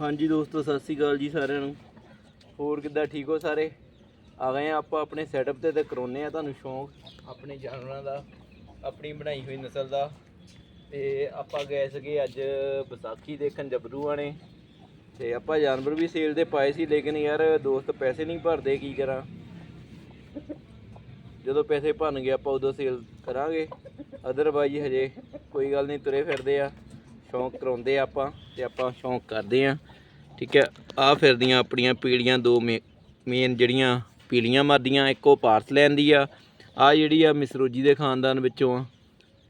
ਹਾਂਜੀ ਦੋਸਤੋ, ਸਤਿ ਸ੍ਰੀ ਅਕਾਲ ਜੀ ਸਾਰਿਆਂ ਨੂੰ। ਹੋਰ ਕਿੱਦਾਂ ਠੀਕ ਹੋ ਸਾਰੇ? ਆ ਗਏ ਆ ਆਪਾਂ ਆਪਣੇ ਸੈਟਅਪ ਤੇ ਤੇ ਕਰਾਉਨੇ ਆ ਤੁਹਾਨੂੰ ਸ਼ੌਂਕ, ਆਪਣੇ ਜਾਨਵਰਾਂ ਦਾ, ਆਪਣੀ ਬਣਾਈ ਹੋਈ ਨਸਲ ਦਾ। ਤੇ ਆਪਾਂ ਗਏ ਸੀਗੇ ਅੱਜ ਵਿਸਾਖੀ ਦੇਖਣ ਜਬਰੂਆਂ ਨੇ। ਤੇ ਆਪਾਂ ਜਾਨਵਰ ਵੀ ਸੇਲ ਤੇ ਪਾਏ ਸੀ, ਲੇਕਿਨ ਯਾਰ ਦੋਸਤ ਪੈਸੇ ਨਹੀਂ ਭਰਦੇ, ਕੀ ਕਰਾਂ? ਜਦੋਂ ਪੈਸੇ ਭਰਨ ਆਪਾਂ ਉਦੋਂ ਸੇਲ ਕਰਾਂਗੇ। ਅਦਰਵਾਈਜ਼ ਹਜੇ ਕੋਈ ਗੱਲ ਨਹੀਂ, ਤੁਰੇ ਫਿਰਦੇ ਆ। ਸ਼ੌਂਕ ਕਰਾਉਂਦੇ ਆਪਾਂ, ਤੇ ਆਪਾਂ ਸ਼ੌਂਕ ਕਰਦੇ ਆ। ਠੀਕ ਹੈ ਆ ਫਿਰਦੀਆਂ ਆਪਣੀਆਂ ਪੀੜੀਆਂ, ਦੋ ਮੇਨ ਜਿਹੜੀਆਂ ਪੀੜੀਆਂ ਮਾਦੀਆਂ ਇੱਕੋ ਪਾਰਸ ਲੈਣ ਦੀ ਆ। ਆ ਜਿਹੜੀ ਆ ਮਿਸਰੋਜੀ ਦੇ ਖਾਨਦਾਨ ਵਿੱਚੋਂ ਆ।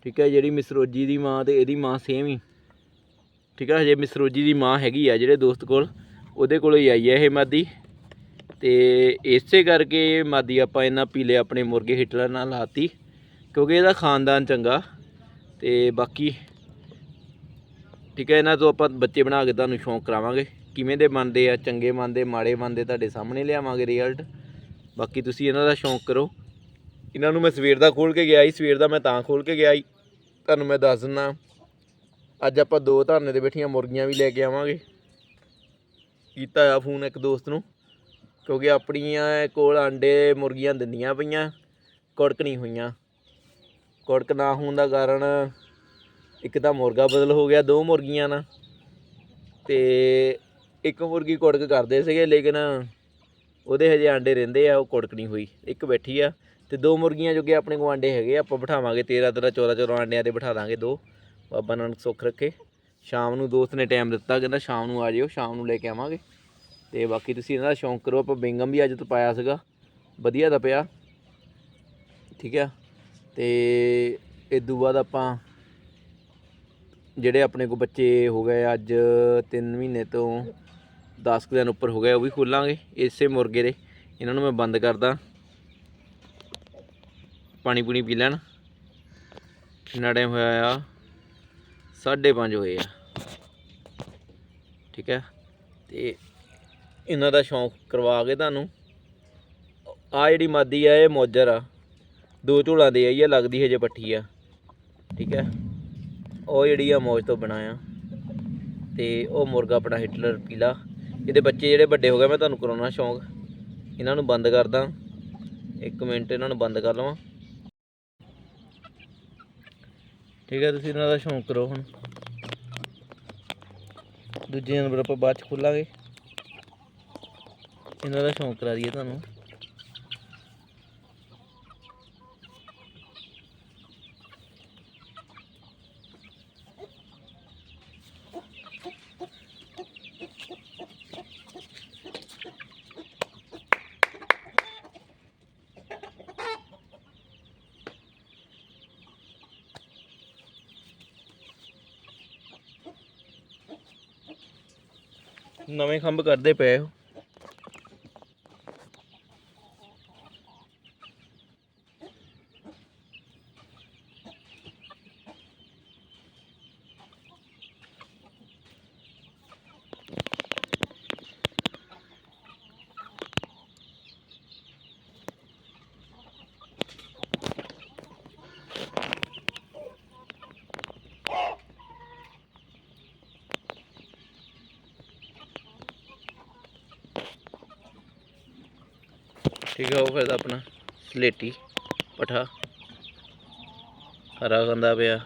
ਠੀਕ ਹੈ, ਜਿਹੜੀ ਮਿਸਰੋਜੀ ਦੀ ਮਾਂ ਤੇ ਇਹਦੀ ਮਾਂ ਸੇਮ ਹੀ। ਠੀਕ ਹੈ, ਹਜੇ ਮਿਸਰੋਜੀ ਦੀ ਮਾਂ ਹੈਗੀ ਆ ਜਿਹੜੇ ਦੋਸਤ ਕੋਲ, ਉਹਦੇ ਕੋਲੋਂ ਹੀ ਆਈ ਹੈ ਇਹ ਮਾਦੀ। ਤੇ ਇਸੇ ਕਰਕੇ ਮਾਦੀ ਆਪਾਂ ਇਹਨਾਂ ਪੀਲੇ ਆਪਣੇ ਮੁਰਗੇ ਹਿਟਲਰ ਨਾਲ ਲਾਤੀ, ਕਿਉਂਕਿ ਇਹਦਾ ਖਾਨਦਾਨ ਚੰਗਾ। ਤੇ ਬਾਕੀ, ਠੀਕ ਹੈ, ਇਹਨਾਂ ਤੋਂ ਆਪਾਂ ਬੱਚੇ ਬਣਾ ਕੇ ਤੁਹਾਨੂੰ ਸ਼ੌਂਕ ਕਰਾਵਾਂਗੇ। ਕਿਵੇਂ ਦੇ ਬਣਦੇ ਆ, ਚੰਗੇ ਬਣਦੇ, ਮਾੜੇ ਬਣਦੇ, ਤੁਹਾਡੇ ਸਾਹਮਣੇ ਲਿਆਵਾਂਗੇ ਰਿਜ਼ਲਟ ਬਾਕੀ ਤੁਸੀਂ ਇਹਨਾਂ ਦਾ ਸ਼ੌਂਕ ਕਰੋ। ਇਹਨਾਂ ਨੂੰ ਮੈਂ ਸਵੇਰ ਦਾ ਖੋਲ ਕੇ ਗਿਆ ਸੀ ਸਵੇਰ ਦਾ ਮੈਂ ਤਾਂ ਖੋਲ ਕੇ ਗਿਆ ਸੀ ਤੁਹਾਨੂੰ ਮੈਂ ਦੱਸ ਦਿੰਦਾ ਅੱਜ ਆਪਾਂ ਦੋ ਧਰਨੇ ਤੇ ਬੈਠੀਆਂ, ਮੁਰਗੀਆਂ ਵੀ ਲੈ ਕੇ ਆਵਾਂਗੇ। ਕੀਤਾ ਆ ਫੋਨ ਇੱਕ ਦੋਸਤ ਨੂੰ, ਕਿਉਂਕਿ ਆਪਣੀਆਂ ਕੋਲ ਆਂਡੇ, ਮੁਰਗੀਆਂ ਦਿੰਦੀਆਂ ਪਈਆਂ, ਕੁੜਕ ਨਹੀਂ ਹੋਈਆਂ। ਕੁੜਕ ਨਾ ਹੋਣ ਦਾ ਕਾਰਨ ਇੱਕ ਤਾਂ ਮੁਰਗਾ ਬਦਲ ਹੋ ਗਿਆ, ਦੋ ਮੁਰਗੀਆਂ ਨਾ। ਤੇ ਇੱਕ ਮੁਰਗੀ ਕੁੜਕ ਕਰਦੇ ਸੀਗੇ ਲੇਕਿਨ ਉਹਦੇ ਹਜੇ ਆਂਡੇ ਰਹਿੰਦੇ ਆ ਉਹ ਕੁੜਕ ਨਹੀਂ ਹੋਈ। ਇੱਕ ਬੈਠੀ ਆ ਤੇ ਦੋ ਮੁਰਗੀਆਂ ਜੋ ਕਿ ਆਪਣੇ ਕੋਲ ਆਂਡੇ ਹੈਗੇ ਆ, ਆਪਾਂ ਬਿਠਾਵਾਂਗੇ 13 13 14 14 ਆਂਡਿਆਂ ਤੇ ਬਿਠਾ ਦਾਂਗੇ ਦੋ। ਬਾਬਾ ਨਾਨਕ ਸੁੱਖ ਰੱਖੇ। ਸ਼ਾਮ ਨੂੰ ਦੋਸਤ ਨੇ ਟਾਈਮ ਦਿੱਤਾ ਕਹਿੰਦਾ ਸ਼ਾਮ ਨੂੰ ਆ ਜਿਓ ਸ਼ਾਮ ਨੂੰ ਲੈ ਕੇ ਆਵਾਂਗੇ। ਤੇ ਬਾਕੀ ਤੁਸੀਂ ਇਹਨਾਂ ਦਾ ਸ਼ੌਂਕ ਕਰੋ ਆਪਾਂ ਬਿੰਗਮ ਵੀ ਅੱਜ ਤੋਂ ਪਾਇਆ ਸੀਗਾ। ਵਧੀਆ ਦਾ ਪਿਆ। ਠੀਕ ਆ। ਤੇ ਤੋਂ ਬਾਅਦ ਆਪਾਂ ਜਿਹੜੇ ਆਪਣੇ ਕੋ ਬੱਚੇ ਹੋ ਗਏ ਅੱਜ 3 ਮਹੀਨੇ ਤੋਂ 10 ਕੁ ਦਿਨ ਉੱਪਰ ਹੋ ਗਏ, ਉਹ ਵੀ ਖੋਲਾਂਗੇ। ਇਸੇ ਮੁਰਗੇ ਦੇ। ਇਹਨਾਂ ਨੂੰ ਮੈਂ ਬੰਦ ਕਰਦਾ। ਪਾਣੀ ਪੂਣੀ ਪੀ ਲੈਣ। ਇੰਨਾ ਟਾਈਮ ਹੋਇਆ ਆ। 5:30 ਹੋਏ ਆ। ਠੀਕ ਹੈ। ਤੇ ਇਹਨਾਂ ਦਾ ਸ਼ੌਂਕ ਕਰਵਾ ਕੇ ਤੁਹਾਨੂੰ। ਆ ਜਿਹੜੀ ਮਾਦੀ ਆ, ਇਹ ਮੋਜਰ ਆ। ਦੋ ਝੋਲਾਂ ਦੇ ਆਈ ਆ, ਲੱਗਦੀ ਹਜੇ ਪੱਠੀ ਆ। ਠੀਕ ਹੈ। ਉਹ ਜਿਹੜੀ ਆ ਮੌਜ ਤੋਂ ਬਣਾਇਆ। ਤੇ ਉਹ ਮੁਰਗਾ ਆਪਣਾ ਹਿਟਲਰ ਪੀਲਾ। ਇਹਦੇ ਬੱਚੇ ਜਿਹੜੇ ਵੱਡੇ ਹੋ ਗਏ, ਮੈਂ ਤੁਹਾਨੂੰ ਕਰਾਉਣਾ ਸ਼ੌਂਕ। ਇਹਨਾਂ ਨੂੰ ਬੰਦ ਕਰਦਾ। ਇੱਕ ਮਿੰਟ ਇਹਨਾਂ ਨੂੰ ਬੰਦ ਕਰ ਲਵਾਂ। ਠੀਕ ਹੈ, ਤੁਸੀਂ ਇਹਨਾਂ ਦਾ ਸ਼ੌਂਕ ਕਰੋ ਹੁਣ। ਦੂਜੇ ਜਾਨਵਰ ਆਪਾਂ ਬਾਅਦ ਚ ਖੋਲਾਂਗੇ। ਇਹਨਾਂ ਦਾ ਸ਼ੌਂਕ ਕਰਾ ਦਈਏ ਤੁਹਾਨੂੰ। ਨਵੇਂ ਖੰਭ ਕਰਦੇ ਪਏ ਹੋ। ਠੀਕ ਹੈ ਉਹ ਫਿਰ ਆਪਣਾ ਸਲੇਟੀ ਪਠਾ। ਹਰਾ ਗੰਦਾ ਪਿਆ।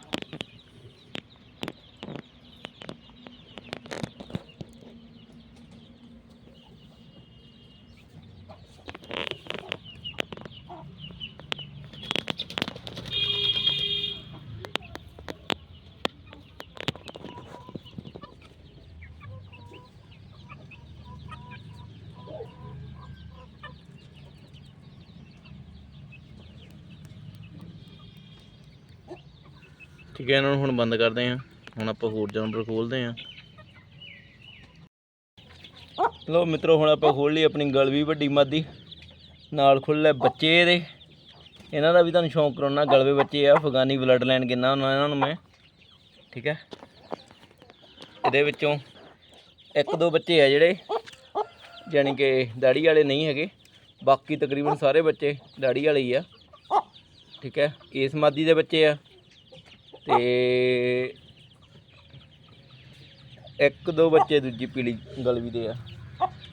ਠੀਕ ਹੈ, ਇਹਨਾਂ ਨੂੰ ਹੁਣ ਬੰਦ ਕਰਦੇ ਹਾਂ। ਹੁਣ ਆਪਾਂ ਹੋਰ ਜਾਨਵਰ ਖੋਲਦੇ ਹਾਂ। ਲੋ ਮਿੱਤਰੋ, ਹੁਣ ਆਪਾਂ ਖੋਲ ਲਈ ਆਪਣੀ ਗਲ ਵੀ ਵੱਡੀ ਮਾਦੀ। ਨਾਲ ਖੁੱਲੇ ਬੱਚੇ ਇਹਦੇ। ਇਹਨਾਂ ਦਾ ਵੀ ਤੁਹਾਨੂੰ ਸ਼ੌਂਕ ਕਰਾਉਣਾ ਗਲਵੇ ਬੱਚੇ ਆ। ਅਫਗਾਨੀ ਬਲੱਡ ਲਾਈਨ ਕਿੰਨਾ ਉਹਨਾਂ ਇਹਨਾਂ ਨੂੰ ਮੈਂ। ਠੀਕ ਹੈ। ਇਹਦੇ ਵਿੱਚੋਂ ਇੱਕ ਦੋ ਬੱਚੇ ਆ ਜਿਹੜੇ ਯਾਨੀ ਕਿ ਦਾੜੀ ਵਾਲੇ ਨਹੀਂ ਹੈਗੇ। ਬਾਕੀ ਤਕਰੀਬਨ ਸਾਰੇ ਬੱਚੇ ਦਾੜੀ ਵਾਲੇ ਹੀ ਆ। ਠੀਕ ਹੈ। ਇਸ ਮਾਦੀ ਦੇ ਬੱਚੇ ਆ। ਤੇ ਇੱਕ ਦੋ ਬੱਚੇ ਦੂਜੀ ਪੀਲੀ ਗਲਵੀ ਦੇ ਆ।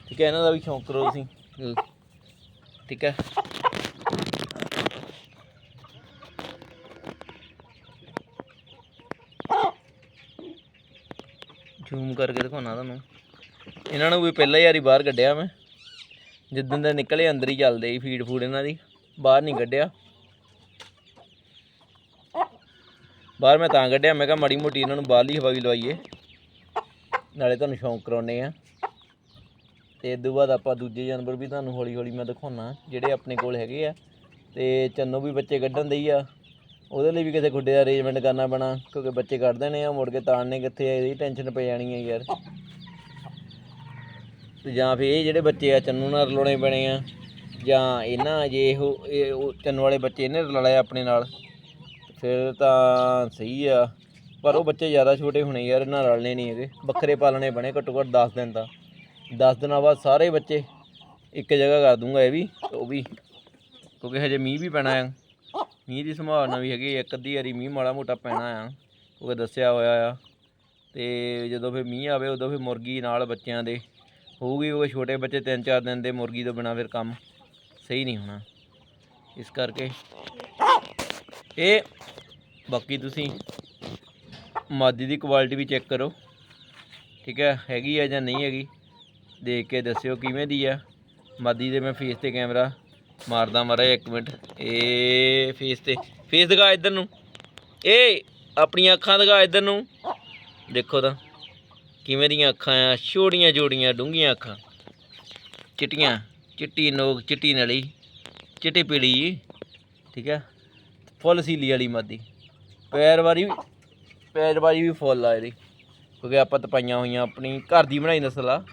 ਠੀਕ ਹੈ, ਇਹਨਾਂ ਦਾ ਵੀ ਸ਼ੌਂਕ ਕਰੋ ਤੁਸੀਂ। ਠੀਕ ਹੈ। ਜ਼ੂਮ ਕਰਕੇ ਦਿਖਾਉਣਾ ਤੁਹਾਨੂੰ। ਇਹਨਾਂ ਨੂੰ ਵੀ ਪਹਿਲਾਂ ਹੀ ਬਾਹਰ ਕੱਢਿਆ ਮੈਂ। ਜਿੱਦਣ ਦੇ ਨਿਕਲੇ, ਅੰਦਰ ਹੀ ਚੱਲਦੇ ਸੀ ਫੀਡ ਫੂਡ ਇਹਨਾਂ ਦੀ। ਬਾਹਰ ਨਹੀਂ ਕੱਢਿਆ। ਬਾਹਰ ਮੈਂ ਤਾਂ ਕੱਢਿਆ, ਮੈਂ ਕਿਹਾ ਮਾੜੀ ਮੋਟੀ ਇਹਨਾਂ ਨੂੰ ਬਾਹਰਲੀ ਹਵਾ ਵੀ ਲਵਾਈਏ। ਨਾਲੇ ਤੁਹਾਨੂੰ ਸ਼ੌਂਕ ਕਰਾਉਨੇ ਆ। ਤੇ ਇਸ ਤੋਂ ਬਾਅਦ ਆਪਾਂ ਦੂਜੇ ਜਾਨਵਰ ਵੀ ਤੁਹਾਨੂੰ ਹੌਲੀ ਹੌਲੀ ਮੈਂ ਦਿਖਾਉਣਾ, ਜਿਹੜੇ ਆਪਣੇ ਕੋਲ ਹੈਗੇ ਆ। ਤੇ ਚੰਨੋ ਵੀ ਬੱਚੇ ਕੱਢਣ ਦਈ ਆ। ਉਹਦੇ ਲਈ ਵੀ ਕਿਸੇ ਗੁੱਡੇ ਦਾ ਅਰੇਂਜਮੈਂਟ ਕਰਨਾ ਪੈਣਾ, ਕਿਉਂਕਿ ਬੱਚੇ ਕੱਢ ਦੇਣੇ ਆ, ਮੁੜ ਕੇ ਤਾੜਨੇ ਕਿੱਥੇ ਆ, ਇਹਦੀ ਟੈਨਸ਼ਨ ਪੈ ਜਾਣੀ ਹੈ ਯਾਰ। ਤੇ ਜਾਂ ਫਿਰ ਇਹ ਜਿਹੜੇ ਬੱਚੇ ਆ, ਚੰਨੂ ਨਾਲ ਰਲਾਉਣੇ ਪੈਣੇ ਆ। ਜਾਂ ਇਹਨਾਂ ਜੇ ਇਹੋ, ਇਹ ਉਹ ਚੰਨੂ ਵਾਲੇ ਬੱਚੇ ਇਹਨੇ ਰਲਾਇਆ ਆਪਣੇ ਨਾਲ। ਫਿਰ ਤਾਂ ਸਹੀ ਆ। ਪਰ ਉਹ ਬੱਚੇ ਜ਼ਿਆਦਾ ਛੋਟੇ ਹੋਣੇ ਯਾਰ, ਇਹਨਾਂ ਨਾਲ ਰਲਣੇ ਨਹੀਂ ਹੈਗੇ। ਵੱਖਰੇ ਪਾਲਣੇ ਬਣੇ ਘੱਟੋ ਘੱਟ 10 ਦਿਨ ਤਾਂ। 10 ਦਿਨਾਂ ਬਾਅਦ ਸਾਰੇ ਬੱਚੇ ਇੱਕ ਜਗ੍ਹਾ ਕਰ ਦੂੰਗਾ ਇਹ ਵੀ, ਉਹ ਵੀ। ਕਿਉਂਕਿ ਹਜੇ ਮੀਂਹ ਵੀ ਪੈਣਾ ਆ। ਮੀਂਹ ਦੀ ਸੰਭਾਵਨਾ ਵੀ ਹੈਗੀ ਇੱਕ ਅੱਧੀ ਵਾਰੀ ਮੀਂਹ ਮਾੜਾ ਮੋਟਾ ਪੈਣਾ ਆ। ਕਿਉਂਕਿ ਦੱਸਿਆ ਹੋਇਆ ਆ। ਤੇ ਜਦੋਂ ਫਿਰ ਮੀਂਹ ਆਵੇ, ਉਦੋਂ ਫਿਰ ਮੁਰਗੀ ਨਾਲ ਬੱਚਿਆਂ ਦੇ ਹੋਊਗੀ। ਉਹ ਛੋਟੇ ਬੱਚੇ ਤਿੰਨ ਚਾਰ ਦਿਨ ਦੇ ਮੁਰਗੀ ਤੋਂ ਬਿਨਾ ਫਿਰ ਕੰਮ ਸਹੀ ਨਹੀਂ ਹੋਣਾ। ਇਸ ਕਰਕੇ ਇਹ ਬਾਕੀ ਤੁਸੀਂ ਮਾਦੀ ਦੀ ਕੁਆਲਿਟੀ ਵੀ ਚੈੱਕ ਕਰੋ। ਠੀਕ ਹੈ, ਹੈਗੀ ਆ ਜਾਂ ਨਹੀਂ ਹੈਗੀ, ਦੇਖ ਕੇ ਦੱਸਿਓ ਕਿਵੇਂ ਦੀ ਆ। ਮਾਦੀ ਦੇ ਮੈਂ ਫੇਸ ਤੇ ਕੈਮਰਾ ਮਾਰਦਾ ਮਾਰਾ ਇੱਕ ਮਿੰਟ। ਇਹ ਫੇਸ ਤੇ ਫੇਸ ਦਿਖਾ ਇੱਧਰ ਨੂੰ। ਇਹ ਆਪਣੀਆਂ ਅੱਖਾਂ ਦਿਖਾ ਇੱਧਰ ਨੂੰ। ਦੇਖੋ ਤਾਂ, ਕਿਵੇਂ ਦੀਆਂ ਅੱਖਾਂ ਆ ਛੋੜੀਆਂ ਜੋੜੀਆਂ ਡੂੰਘੀਆਂ ਅੱਖਾਂ। ਚਿੱਟੀਆਂ, ਚਿੱਟੀ ਨੋਕ, ਚਿੱਟੀ ਨਲੀ, ਚਿੱਟੀ ਪੀਲੀ। ਠੀਕ ਹੈ, ਫੁੱਲ ਸੀਲੀ ਵਾਲੀ ਮਾਦੀ। ਪੈਰ ਵਾਰੀ ਵੀ ਪੈਰ ਵਾਰੀ ਵੀ ਫੁੱਲ ਆ ਇਹਦੀ। ਕਿਉਂਕਿ ਆਪਾਂ ਤਪਾਈਆਂ ਹੋਈਆਂ ਆਪਣੀ ਘਰ ਦੀ ਬਣਾਈ ਨਸਲ ਆ।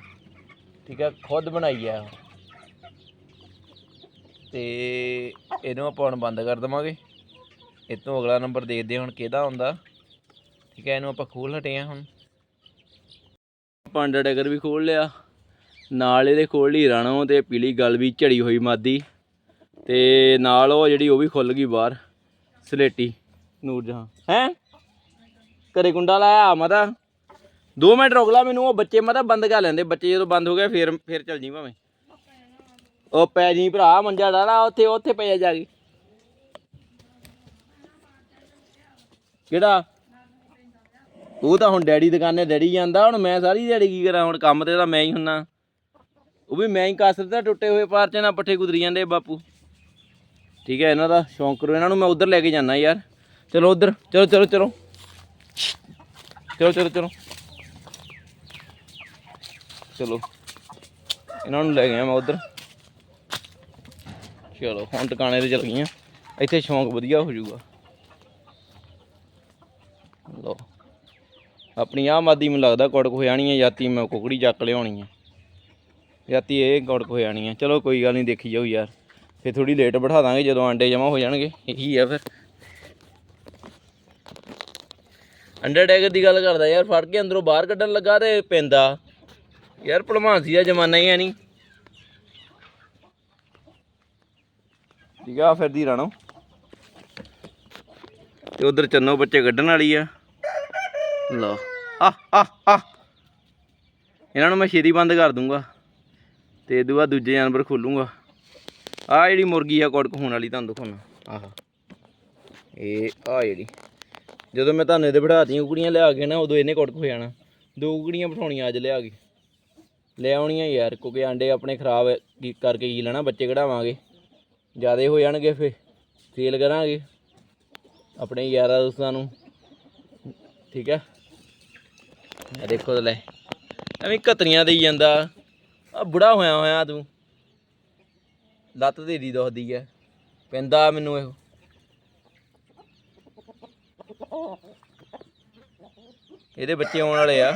ਠੀਕ ਹੈ ਖੁਦ ਬਣਾਈ ਆ ਇਹ। ਤੇ ਇਹਨੂੰ ਆਪਾਂ ਹੁਣ ਬੰਦ ਕਰ ਦਵਾਂਗੇ। ਇਹ ਤੋਂ ਅਗਲਾ ਨੰਬਰ ਦੇਖਦੇ ਹਾਂ ਹੁਣ ਕਿਹਦਾ ਹੁੰਦਾ ਠੀਕ ਹੈ ਇਹਨੂੰ ਆਪਾਂ ਖੋਲ ਹਟੇ ਆ ਹੁਣ। ਪਾਂਡਾ ਡਗਰ ਵੀ ਖੋਲ ਲਿਆ। ਨਾਲ ਇਹਦੇ ਖੋਲ ਲਈ ਰਾਣੋ ਤੇ ਪੀਲੀ ਗਲ ਵੀ ਝੜੀ ਹੋਈ ਮਾਦੀ। ਤੇ ਨਾਲ ਉਹ ਜਿਹੜੀ ਉਹ ਵੀ ਖੁੱਲ ਗਈ ਬਾਹਰ, ਸਲੇਟੀ। ਨੂਰ ਜਹਾਂ। ਹੈ? ਘਰੇ ਕੁੰਡਾ ਲਾਇਆ, ਮਤਾ। 2 ਮਿੰਟ ਰੁਕ ਲਾ ਮੈਨੂੰ, ਉਹ ਬੱਚੇ ਮਤਾ ਬੰਦ ਕਰ ਲੈਂਦੇ। ਬੱਚੇ ਜਦੋਂ ਬੰਦ ਹੋ ਗਏ, ਫੇਰ ਫੇਰ ਚੱਲ ਜੀ ਭਾਵੇਂ। ਉਹ ਪੈ ਜੀ ਭਰਾ, ਮੰਜਾ ਡਾਲਾ ਉੱਥੇ ਉੱਥੇ ਪਿਆ ਜਾ ਕੇ। ਕਿਹੜਾ? ਉਹ ਤਾਂ ਹੁਣ ਡੈਡੀ ਦੁਕਾਨੇ ਡੈਡੀ ਜਾਂਦਾ, ਹੁਣ ਮੈਂ ਸਾਰੀ ਦਿਹਾੜੀ ਕੀ ਕਰਾਂ, ਹੁਣ ਕੰਮ ਤੇ ਤਾਂ ਮੈਂ ਹੀ ਹੁੰਨਾ। ਉਹ ਵੀ ਮੈਂ ਹੀ ਕਾਸਰ ਕਸਰਦਾ ਟੁੱਟੇ ਹੋਏ ਪਾਰ ਚ ਪੱਠੇ ਕੁਦਰੀ ਜਾਂਦੇ ਬਾਪੂ। ਠੀਕ ਹੈ, ਇਹਨਾਂ ਦਾ ਸ਼ੌਂਕ ਕਰੋ, ਇਹਨਾਂ ਨੂੰ ਮੈਂ ਉਧਰ ਲੈ ਕੇ ਜਾਣਾ ਯਾਰ। ਚਲੋ ਉਧਰ, ਚਲੋ ਚਲੋ ਚਲੋ। ਚਲੋ ਚਲੋ ਚਲੋ। ਚਲੋ। ਇਹਨਾਂ ਨੂੰ ਲੈ ਗਿਆ ਮੈਂ ਉਧਰ। ਚਲੋ, ਹੁਣ ਟਿਕਾਣੇ ਤੇ ਚਲ ਗਈਆਂ। ਇੱਥੇ ਸ਼ੌਂਕ ਵਧੀਆ ਹੋ ਜਾਊਗਾ। ਲੋ ਆਪਣੀ ਆਹ ਮਾਦੀ ਮੈਨੂੰ ਲੱਗਦਾ ਕੁੜਕ ਹੋ ਜਾਣੀ ਹੈ ਜਾਤੀ ਮੈਂ ਕੁਕੜੀ ਚੱਕ ਲਿਆਉਣੀ ਹੈ ਜਾਤੀ ਇਹ ਕੁੜਕ ਹੋ ਜਾਣੀ ਹੈ ਚਲੋ ਕੋਈ ਗੱਲ ਨਹੀਂ, ਦੇਖੀ ਜਾਓ ਯਾਰ। ਫਿਰ ਥੋੜੀ ਲੇਟ ਬਿਠਾ ਦਾਂਗੇ, ਜਦੋਂ ਆਂਡੇ ਜਮਾ ਹੋ ਜਾਣਗੇ। ਇਹੀ ਆ ਫਿਰ। ਅੰਡਰ ਦੀ ਗੱਲ ਕਰਦਾ ਯਾਰ, ਫੜ ਕੇ ਅੰਦਰੋਂ ਬਾਹਰ ਕੱਢਣ ਲੱਗਾ ਤੇ ਪੈਂਦਾ। ਯਾਰ ਭਲਮਾਨਸੀ ਦਾ ਜ਼ਮਾਨਾ ਹੀ ਹੈ ਨਹੀਂ। ਠੀਕ ਆ ਫਿਰਦੀ ਰਾਣੋ। ਤੇ ਉਧਰ ਚੰਨੋ ਬੱਚੇ ਕੱਢਣ ਵਾਲੀ ਆ। ਲਓ। ਆ ਆ ਆ ਇਹਨਾਂ ਨੂੰ ਮੈਂ ਸ਼ੇਰੀ ਬੰਦ ਕਰ ਦੂੰਗਾ। ਤੇ ਇਹਦੋਂ ਬਾਅਦ ਦੂਜੇ ਜਾਨਵਰ ਖੋਲੂੰਗਾ। ਆ ਜਿਹੜੀ ਮੁਰਗੀ ਆ, ਕੁੜਕ ਹੋਣ ਵਾਲੀ ਤੁਹਾਨੂੰ ਦਿਖਾਉਣਾ। ਆਹ। ਇਹ ਆ ਜਿਹੜੀ। ਜਦੋਂ ਮੈਂ ਤੁਹਾਨੂੰ ਇਹਦੇ ਬਿਠਾਤੀਆਂ ਕੁਕੜੀਆਂ ਲਿਆ ਕੇ ਨਾ, ਉਦੋਂ ਇਹਨੇ ਕੁੜਕ ਹੋ ਜਾਣਾ ਦੋ ਕੁਕੜੀਆਂ ਬਿਠਾਉਣੀਆਂ ਅੱਜ ਲਿਆ ਕੇ। ਲੈ ਆਉਣੀਆਂ ਯਾਰ, ਕਿਉਂਕਿ ਆਂਡੇ ਆਪਣੇ ਖਰਾਬ ਕਰਕੇ ਕੀ ਲੈਣਾ, ਬੱਚੇ ਕਢਾਵਾਂਗੇ। ਜਿਆਦੇ ਹੋ ਜਾਣਗੇ ਫੇ ਸੇਲ ਕਰਾਂਗੇ। ਆਪਣੇ ਯਾਰਾਂ ਦੋਸਤਾਂ ਨੂੰ। ਠੀਕ ਹੈ ਇਹ ਦੇਖੋ ਲੈ। ਐਵੇਂ ਕਤਰੀਆਂ ਦੇਈ ਜਾਂਦਾ। ਆ ਬੁੜਾ ਹੋਇਆ ਹੋਇਆ ਤੂੰ। ਲੱਤ ਦੇ ਦੀ ਦੁਖਦੀ ਐ। ਪੈਂਦਾ ਮੈਨੂੰ ਇਹੋ। ਇਹਦੇ ਬੱਚੇ ਆਉਣ ਵਾਲੇ ਆ।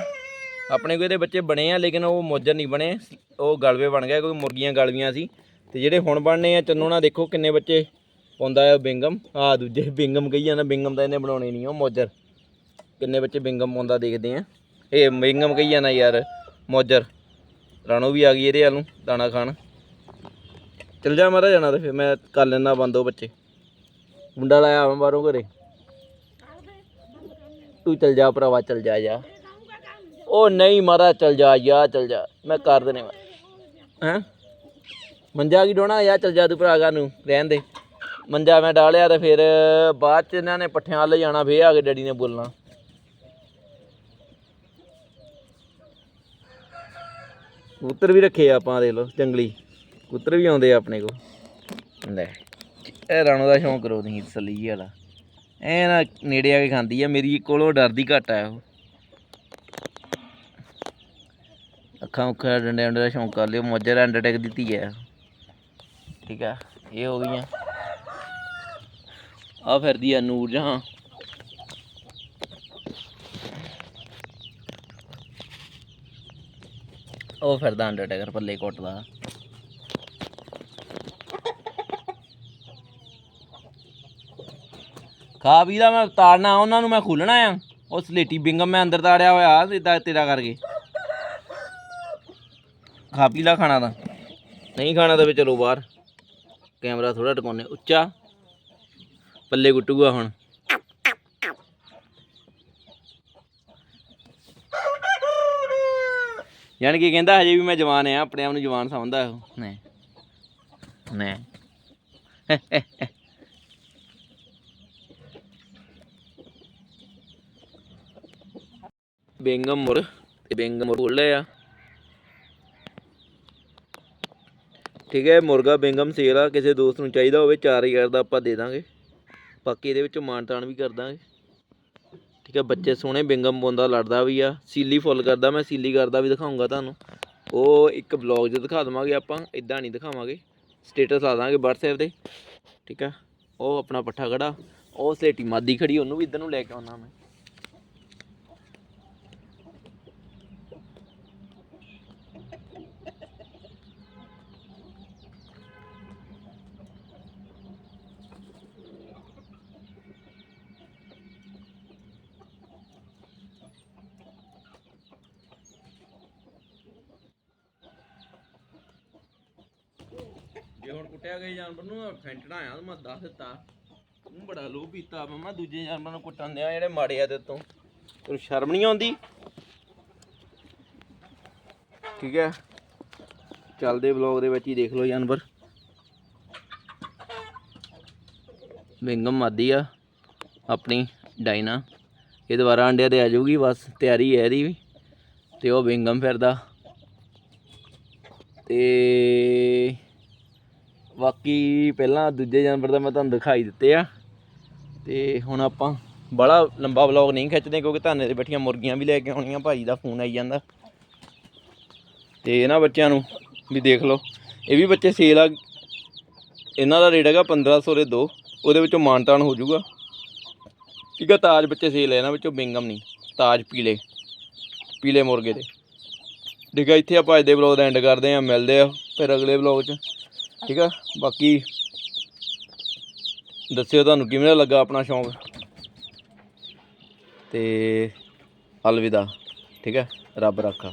ਆਪਣੇ ਕੋਲ ਇਹਦੇ ਬੱਚੇ ਬਣੇ ਆ, ਲੇਕਿਨ ਉਹ ਮੋਜਰ ਨਹੀਂ ਬਣੇ। ਉਹ ਗਲਵੇ ਬਣ ਗਏ, ਕੋਈ ਮੁਰਗੀਆਂ ਗਲਵੀਆਂ ਸੀ। ਤੇ ਜਿਹੜੇ ਹੁਣ ਬਣਨੇ ਆ, ਚੰਨੋ ਨਾਲ ਦੇਖੋ ਕਿੰਨੇ ਬੱਚੇ ਪਾਉਂਦਾ ਆ ਬਿੰਗਮ। ਆ ਦੂਜੇ ਬਿੰਗਮ ਕਹੀ ਜਾਂਦਾ, ਬਿੰਗਮ ਤਾਂ ਇਹਨੇ ਬਣਾਉਣੇ ਨਹੀਂ ਉਹ ਮੋਜਰ। ਕਿੰਨੇ ਬੱਚੇ ਬਿੰਗਮ ਪਾਉਂਦਾ ਦੇਖਦੇ ਆ। ਇਹ ਬਿੰਗਮ ਕਹੀ ਜਾਂਦਾ ਯਾਰ, ਮੋਜਰ। ਰਾਣੋ ਵੀ ਆ ਗਈ ਇਹਦੇ ਵੱਲ ਨੂੰ, ਦਾਣਾ ਖਾਣ। ਚਲ ਜਾ ਮਾਰਾ ਜਾਣਾ ਤੇ ਫਿਰ ਮੈਂ ਕਰ ਲੈਣਾ ਬੰਦੋ ਬੱਚੇ। ਮੁੰਡਾ ਲਾਇਆ ਆਵਾਂ ਬਾਹਰੋਂ ਘਰੇ। ਤੂੰ ਚਲ ਜਾ ਭਰਾਵਾ, ਚਲ ਜਾ ਜਾ। ਉਹ ਨਹੀਂ ਮਾਰਾ ਚਲ ਜਾ ਯਾ ਚੱਲ ਜਾ। ਮੈਂ ਕਰ ਦਨੇ ਹੈ? ਮੰਜਾ ਕੀ ਡੋਣਾ? ਯਾ ਚੱਲ ਜਾ ਤੂੰ ਭਰਾਗਾ ਨੂੰ, ਰਹਿਣ ਦੇ। ਮੰਜਾ ਮੈਂ ਡਾਲਿਆ ਤੇ ਫਿਰ ਬਾਅਦ ਚ ਇਹਨਾਂ ਨੇ ਪੱਠਿਆਂ ਵੱਲ ਜਾਣਾ, ਫੇਰ ਆ ਕੇ ਡੈਡੀ ਨੇ ਬੋਲਣਾ। ਕਬੂਤਰ ਵੀ ਰੱਖੇ ਆਪਾਂ, ਦੇਖ ਲਓ, ਜੰਗਲੀ। ਕਬੂਤਰ ਵੀ ਆਉਂਦੇ ਆ ਆਪਣੇ ਕੋਲ। ਲੈ, ਇਹ ਰਾਣੋ ਦਾ ਸ਼ੌਂਕ ਕਰੋ ਤੁਸੀਂ, ਤਸੱਲੀ ਵਾਲਾ। ਐ ਨਾ ਨੇੜੇ ਆ ਕੇ ਖਾਂਦੀ ਆ, ਮੇਰੀ ਕੋਲੋਂ ਡਰਦੀ ਘੱਟ ਆ ਉਹ। ਅੱਖਾਂ ਉੱਖਾਂ ਡੰਡੇ ਡੰਡੇ ਦਾ ਸ਼ੌਂਕ ਕਰ ਲਿਓ ਮੋਜਰ ਐਂਡਰਟੇਕ ਦਿੱਤੀ ਹੈ ਠੀਕ ਆ, ਇਹ ਹੋ ਗਈਆਂ। ਆ ਫਿਰਦੀ ਆ ਨੂਰ ਜਹਾਂ। ਉਹ ਫਿਰਦਾ ਅੰਡਰਟੇਕਰ ਪੱਲੇ ਕੁੱਟਦਾ। ਖਾ ਪੀ ਦਾ ਮੈਂ ਤਾੜਨਾ ਉਹਨਾਂ ਨੂੰ ਮੈਂ ਖੋਲਣਾ ਆ। ਉਹ ਸਲੇਟੀ ਬਿੰਗਮ ਮੈਂ ਅੰਦਰ ਤਾੜਿਆ ਹੋਇਆ ਇਦਾਂ ਤੇਰਾ ਕਰਕੇ। ਖਾ ਪੀ ਲਾ ਖਾਣਾ ਤਾਂ। ਨਹੀਂ ਖਾਣਾ ਤਾਂ ਵੀ ਚਲੋ ਬਾਹਰ। ਕੈਮਰਾ ਥੋੜਾ ਟਿਕਾਉਣੇ, ਉੱਚਾ। ਪੱਲੇ ਗੁੱਟੂਗਾ ਹੁਣ। ਯਾਨੀ ਕਿ ਕਹਿੰਦਾ ਹਜੇ ਵੀ ਮੈਂ ਜਵਾਨ ਆ, ਆਪਣੇ ਆਪ ਨੂੰ ਜਵਾਨ ਸਮਝਦਾ ਉਹ। ਨਹੀਂ। ਨਹੀਂ। ਬੇਂਗਮ ਮੁਰ ਤੇ ਬੇਂਗਮ ਮੁਰ ਆ ਠੀਕ ਹੈ, ਮੁਰਗਾ ਬੇਂਗਮ ਸੇਲ ਆ, ਕਿਸੇ ਦੋਸਤ ਨੂੰ ਚਾਹੀਦਾ ਹੋਵੇ 4000 ਦਾ ਆਪਾਂ ਦੇ ਦਾਂਗੇ। ਬਾਕੀ ਇਹਦੇ ਵਿੱਚ ਮਾਨਤਾਨ ਵੀ ਕਰ ਦਾਂਗੇ। ਠੀਕ ਹੈ, ਬੱਚੇ ਸੋਹਣੇ ਬੇਂਗਮ ਬੋਂਦਾ ਲੜਦਾ ਵੀ ਆ। ਸੀਲੀ ਫੁੱਲ ਕਰਦਾ, ਮੈਂ ਸੀਲੀ ਕਰਦਾ ਵੀ ਦਿਖਾਉਂਗਾ ਤੁਹਾਨੂੰ। ਉਹ ਇੱਕ ਬਲੌਗ 'ਚ ਦਿਖਾ ਦਵਾਂਗੇ ਆਪਾਂ ਇਦਾਂ ਨਹੀਂ ਦਿਖਾਵਾਂਗੇ। ਸਟੇਟਸ ਲਾ ਦਾਂਗੇ WhatsApp ਤੇ। ਠੀਕ ਆ ਉਹ ਆਪਣਾ ਪੱਠਾ ਖੜਾ। ਉਹ ਸਲੇਟੀ ਮਾਦੀ ਖੜੀ, ਉਹਨੂੰ ਵੀ ਇੱਧਰ ਨੂੰ ਲੈ ਕੇ ਆਉਣਾ ਮੈਂ। ਹੁਣ ਕੁੱਟਿਆ ਗਏ ਜਾਨਵਰ ਨੂੰ ਫੈਂਟਣਾ ਆ ਮੈਂ ਦੱਸ ਦਿੱਤਾ। ਤੂੰ ਬੜਾ ਲੋਭ ਪੀਤਾ ਮਮਾ ਦੂਜੇ ਜਾਨਵਰਾਂ ਨੂੰ ਕੁੱਟਣ ਦਿਆ, ਜਿਹੜੇ ਮਾੜੇ ਆ ਤੇ ਤੋਂ। ਤੈਨੂੰ ਸ਼ਰਮ ਨਹੀਂ ਆਉਂਦੀ? ਠੀਕ ਹੈ। ਚੱਲਦੇ ਵਲੌਗ ਦੇ ਵਿੱਚ ਹੀ ਦੇਖ ਲਓ ਜਾਨਵਰ। ਵਿੰਗਮ ਮਾਦੀ ਆ, ਆਪਣੀ ਡਾਇਨਾ। ਇਹ ਦੁਬਾਰਾ ਅੰਡਿਆਂ ਤੇ ਆ ਜਾਊਗੀ, ਬਸ ਤਿਆਰੀ ਹੈ ਇਹਦੀ ਵੀ। ਤੇ ਉਹ ਬਿੰਗਮ ਫਿਰਦਾ। ਤੇ ਬਾਕੀ ਪਹਿਲਾਂ ਦੂਜੇ ਜਾਨਵਰ ਦਾ ਮੈਂ ਤੁਹਾਨੂੰ ਦਿਖਾਈ ਦਿੱਤੇ ਆ। ਤੇ ਹੁਣ ਆਪਾਂ ਬੜਾ ਲੰਬਾ ਵਲੌਗ ਨਹੀਂ ਖਿੱਚਦੇ ਕਿਉਂਕਿ ਧਾਨੇ ਤੇ ਬੈਠੀਆਂ ਮੁਰਗੀਆਂ ਵੀ ਲੈ ਕੇ ਆਉਣੀਆਂ ਭਾਜੀ ਦਾ ਫੋਨ ਆਈ ਜਾਂਦਾ। ਤੇ ਇਹਨਾਂ ਬੱਚਿਆਂ ਨੂੰ ਵੀ ਦੇਖ ਲਓ। ਇਹ ਵੀ ਬੱਚੇ ਸੇਲ ਆ। ਇਹਨਾਂ ਦਾ ਰੇਟ ਹੈਗਾ 1500 ਦੇ ਦੋ। ਉਹਦੇ ਵਿੱਚੋਂ ਮਾਨਤਾਨ ਹੋ ਜਾਊਗਾ। ਠੀਕ ਆ, ਤਾਜ ਬੱਚੇ ਸੇਲ ਆ, ਇਹਨਾਂ ਵਿੱਚੋਂ ਬਿੰਗਮ ਨਹੀਂ। ਤਾਜ ਪੀਲੇ ਪੀਲੇ ਮੁਰਗੇ ਦੇ। ਠੀਕ ਆ, ਇੱਥੇ ਆਪਾਂ ਅੱਜ ਦੇ ਵਲੌਗ ਦਾ ਐਂਡ ਕਰਦੇ ਆ। ਮਿਲਦੇ ਆ ਫਿਰ ਅਗਲੇ ਵਲੌਗ 'ਚ। ਠੀਕ ਆ? ਬਾਕੀ ਦੱਸਿਓ ਤੁਹਾਨੂੰ ਕਿਵੇਂ ਲੱਗਾ ਆਪਣਾ ਸ਼ੌਂਕ? ਤੇ ਅਲਵਿਦਾ, ਠੀਕ ਹੈ ਰੱਬ ਰੱਖਾ।